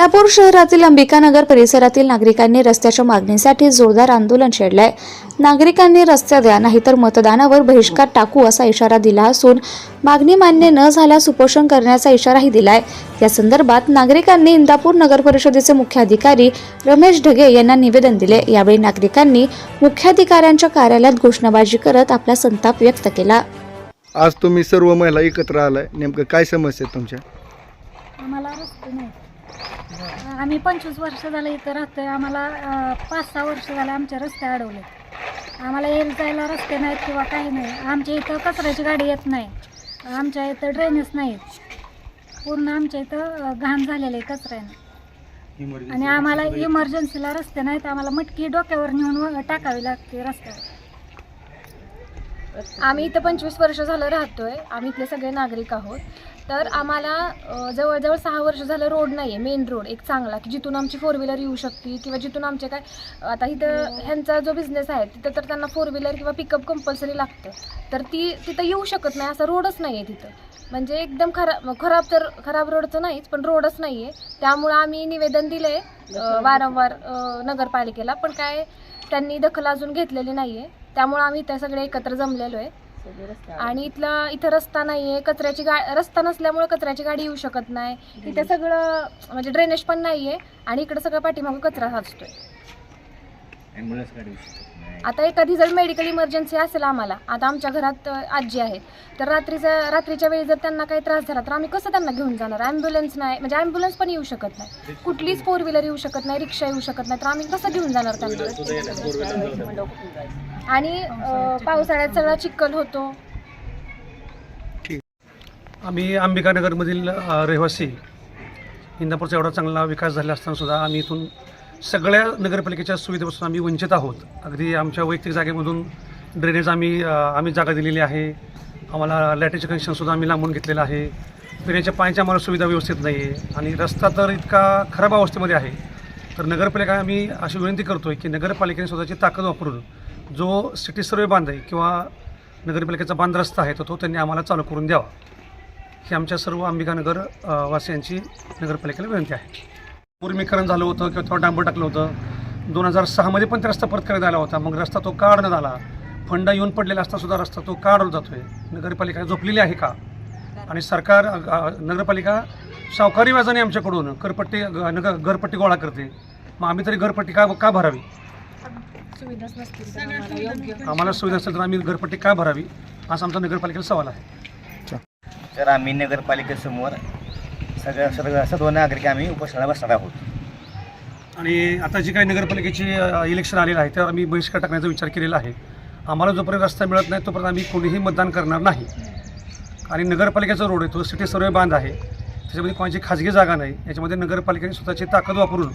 इंदापूर शहरातील अंबिकानगर परिसरातील नागरिकांनी रस्त्याच्या मागणीसाठी जोरदार आंदोलन छेडलंय. नागरिकांनी रस्ते द्या नाहीतर मतदानावर बहिष्कार टाकू असा इशारा दिला असून मागणी मान्य न झाल्यास उपोषण करण्याचा इशाराही दिलाय. या संदर्भात नागरिकांनी इंदापूर नगर परिषदेचे मुख्याधिकारी रमेश ढगे यांना निवेदन दिले. यावेळी नागरिकांनी मुख्याधिकाऱ्यांच्या कार्यालयात घोषणाबाजी करत आपला संताप व्यक्त केला. आज तुम्ही सर्व महिला एकत्र आलाय. नेमकं काय समस्या तुमच्या? आम्हाला रस्ते नाहीत. आम्ही पंचवीस वर्ष झालं इथं राहतोय. आम्हाला पाच सहा वर्ष झाले आमचे रस्ते अडवले आम्हाला यायला जायला रस्ते नाहीत किंवा काही नाही. आमच्या इथं कचऱ्याची गाडी येत नाही. आमच्या इथं ड्रेनेज नाहीत पूर्ण आमच्या इथं घाण झालेलं आहे कचऱ्याने. आणि आम्हाला इमर्जन्सीला रस्ते नाहीत. आम्हाला मटकी डोक्यावर नेऊन टाकावी लागते रस्त्यावर. आम्ही इथं पंचवीस वर्ष झालं राहतोय. आम्ही इथले सगळे नागरिक आहोत. तर आम्हाला जवळजवळ सहा वर्ष झालं रोड नाही आहे मेन रोड एक चांगला. की जिथून आमची फोर व्हीलर येऊ शकते किंवा जिथून आमचे काय आता इथं ह्यांचा जो बिझनेस आहे तिथं तर त्यांना फोर व्हीलर किंवा पिकअप कंपल्सरी लागतं. तर ती तिथं येऊ शकत नाही असा रोडच नाही आहे तिथं. म्हणजे एकदम खराब खराब तर खराब रोडचं नाहीच पण रोडच नाही आहे त्यामुळं आम्ही निवेदन दिले वारंवार अ, नगरपालिकेला. पण काय त्यांनी दखल अजून घेतलेली नाही आहे त्यामुळं आम्ही इथं सगळे एकत्र जमलेलो आहे. आणि इथला इथं रस्ता नाही आहे कचऱ्याची गा रस्ता नसल्यामुळे कचऱ्याची गाडी येऊ शकत नाही. इथं सगळं म्हणजे ड्रेनेज पण नाही आहे आणि इकडं सगळं पाठीमागं कचरा साचतोय. आता एखादी जर मेडिकल इमर्जन्सी असेल आम्हाला आता आमच्या घरात आजी आहेत तर रात्रीचा रात्रीच्या वेळी जर त्यांना काही त्रास झाला तर आम्ही कसं त्यांना घेऊन जाणार? ॲम्ब्युलन्स नाही म्हणजे ॲम्ब्युलन्स पण येऊ शकत नाही. कुठलीच फोर व्हीलर येऊ शकत नाही रिक्षा येऊ शकत नाही तर आम्ही कसं घेऊन जाणार त्यांना? आणि पावसाळ्यात सगळा चिखल होतो. आम्ही अंबिकानगरमधील रहिवासी. इंदापूरचा एवढा चांगला विकास झाला असताना सुद्धा आम्ही इथून सगळ्या नगरपालिकेच्या सुविधेपासून आम्ही वंचित आहोत. अगदी आमच्या वैयक्तिक जागेमधून ड्रेनेज आम्ही आम्ही जागा दिलेली आहे. आम्हाला लॅटरीचं कनेक्शनसुद्धा आम्ही लांबून घेतलेलं आहे. पिण्याच्या पाण्याच्या आम्हाला सुविधा व्यवस्थित नाही आहे आणि रस्ता तर इतका खराब अवस्थेमध्ये आहे. तर नगरपालिका आम्ही अशी विनंती करतो आहे की नगरपालिकेने स्वतःची ताकद वापरून जो सिटी सर्वे बांध आहे किंवा नगरपालिकेचा बांध रस्ता आहे तर तो त्यांनी आम्हाला चालू करून द्यावा. ही आमच्या सर्व अंबिकानगर वासियांची नगरपालिकेला विनंती आहे. पूर्मीकरण झालं होतं किंवा तेव्हा डांबर टाकलं होतं. दोन हजार सहामध्ये पण ते रस्ता परत करण्यात आला होता. मग रस्ता तो काढण्यात आला. फंड येऊन पडलेला असता सुद्धा रस्ता तो काढून जातोय. नगरपालिका झोपलेली आहे का? आणि सरकार नगरपालिका सावकारी व्याजाने आमच्याकडून करपट्टी ग- नगर घरपट्टी गोळा करते. मग आम्ही तरी घरपट्टी का का भरावी? आम्हाला सुविधा असेल तर आम्ही घरपट्टी का भरावी? असा आमचा नगरपालिकेला सवाल आहे. तर आम्ही नगरपालिकेसमोर सगळ्या सर्व सर्व नागरिक आम्ही उपोषणाला बसणार आहोत. आणि आता जी काही नगरपालिकेची अ, इलेक्शन आलेलं आहे त्यावर आम्ही बहिष्कार टाकण्याचा विचार केलेला आहे. आम्हाला जोपर्यंत रस्ता मिळत नाही तोपर्यंत आम्ही कोणीही मतदान करणार नाही. आणि नगरपालिकेचा रोड आहे तो सिटी सर्वे बांध आहे. त्याच्यामध्ये कोणाची खाजगी जागा नाही. याच्यामध्ये नगरपालिकेने स्वतःची ताकद वापरून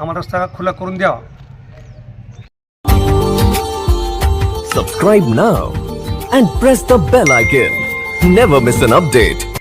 आम्हाला रस्ता खुला करून द्यावा. Subscribe now and press the bell icon. Never miss an update.